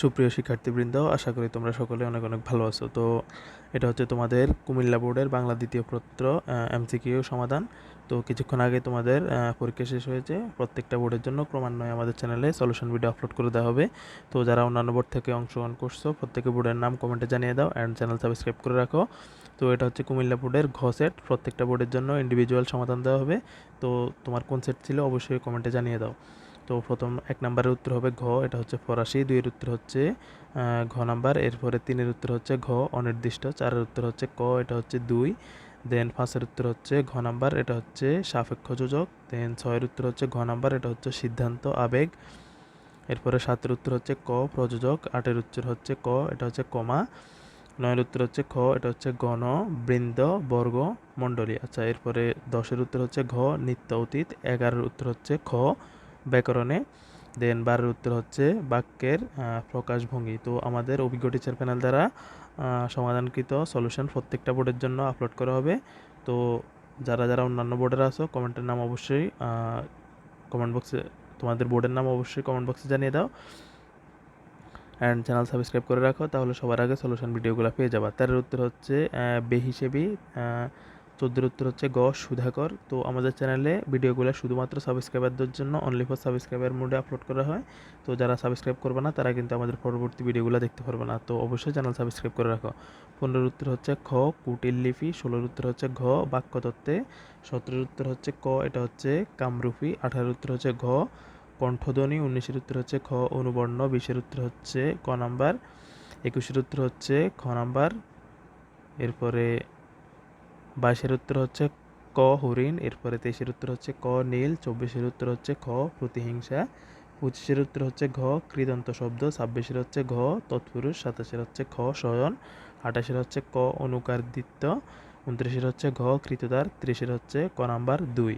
সুপ্রিয় শিক্ষার্থীবৃন্দ, আশা করি তোমরা সকলে অনেক অনেক ভালো আছো। তো এটা হচ্ছে তোমাদের কুমিল্লা বোর্ডের বাংলা দ্বিতীয় পত্র এমসিকিউ সমাধান। তো কিছুক্ষণ আগে তোমাদের পরীক্ষা শেষ হয়েছে। প্রত্যেকটা বোর্ডের জন্য ক্রমান্বয়ে আমাদের চ্যানেলে সলিউশন ভিডিও আপলোড করে দেওয়া হবে। তো যারা অন্যান্য বোর্ড থেকে অংশগ্রহণ করছ প্রত্যেকে বোর্ডের নাম কমেন্টে জানিয়ে দাও অ্যান্ড চ্যানেল সাবস্ক্রাইব করে রাখো। তো এটা হচ্ছে কুমিল্লা বোর্ডের ঘ সেট প্রত্যেকটা বোর্ডের জন্য ইন্ডিভিজুয়াল সমাধান দেওয়া হবে। তো তোমার কোন সেট ছিল, অবশ্যই কমেন্টে জানিয়ে দাও। তো প্রথম এক নম্বরের উত্তর হবে ঘ, এটা হচ্ছে ফরাসি। দুইয়ের উত্তর হচ্ছে ঘ নাম্বার। এরপরে তিনের উত্তর হচ্ছে ঘ, অনির্দিষ্ট। চারের উত্তর হচ্ছে ক, এটা হচ্ছে দুই। দেন পাঁচের উত্তর হচ্ছে ঘ নাম্বার, এটা হচ্ছে সাপেক্ষ যোজক দেন ছয়ের উত্তর হচ্ছে ঘ নাম্বার, এটা হচ্ছে সিদ্ধান্ত, আবেগ। এরপরে সাতের উত্তর হচ্ছে ক, প্রযোজক। আটের উত্তর হচ্ছে ক, এটা হচ্ছে কমা। নয়ের উত্তর হচ্ছে খ, এটা হচ্ছে গণ, বৃন্দ, বর্গ, মণ্ডলী। আচ্ছা এরপরে দশের উত্তর হচ্ছে ঘ, নিত্য অতীত। এগারোর উত্তর হচ্ছে খ। ব্যাকরণে। দেন বারের উত্তর হচ্ছে বাক্যের প্রকাশভঙ্গি। তো আমাদের অভিজ্ঞ টিচার প্যানেল দ্বারা সমাধানকৃত সলিউশন প্রত্যেকটা বোর্ডের জন্য আপলোড করা হবে। তো যারা যারা অন্যান্য বোর্ডের আছো কমেন্টের নাম অবশ্যই কমেন্ট বক্সে তোমাদের বোর্ডের নাম অবশ্যই কমেন্ট বক্সে জানিয়ে দাও। অ্যান্ড চ্যানেল সাবস্ক্রাইব করে রাখো, তাহলে সবার আগে সলিউশন ভিডিওগুলো পেয়ে যাবা। তার উত্তর হচ্ছে বেহিসেবি চোদ্দোর উত্তর হচ্ছে গ সুধাকর। তো আমাদের চ্যানেলে ভিডিওগুলো শুধুমাত্র সাবস্ক্রাইবারদের জন্য অনলি ফর সাবস্ক্রাইবার মোডে আপলোড করা হয়। তো যারা সাবস্ক্রাইব করবে না, তারা কিন্তু আমাদের পরবর্তী ভিডিওগুলো দেখতে পারবে না। তো অবশ্যই চ্যানেল সাবস্ক্রাইব করে রাখো। পনেরোর উত্তর হচ্ছে খ, কুটিল লিপি। ষোলোর উত্তর হচ্ছে ঘ, বাক্যতত্ত্বে। সতেরোর উত্তর হচ্ছে ক, এটা হচ্ছে কামরূপী। আঠারোর উত্তর হচ্ছে ঘ, কণ্ঠধ্বনি। উনিশের উত্তর হচ্ছে খ, অনুবর্ণ। বিশের উত্তর হচ্ছে ক নাম্বার। একুশের উত্তর হচ্ছে খ নাম্বার। এরপরে বাইশের উত্তর হচ্ছে ক হরিণ, এরপরে তেইশের উত্তর হচ্ছে ক নীল, চব্বিশের উত্তর হচ্ছে খ প্রতিহিংসা, পঁচিশের উত্তর হচ্ছে ঘ কৃদন্ত শব্দ, ছাব্বিশের হচ্ছে ঘ তৎপুরুষ, সাতাশের হচ্ছে খ শয়ন, আঠাশের হচ্ছে ক অনুকারদিত্য, উনত্রিশের হচ্ছে ঘ কৃতদার, ত্রিশের হচ্ছে ক নাম্বার দুই।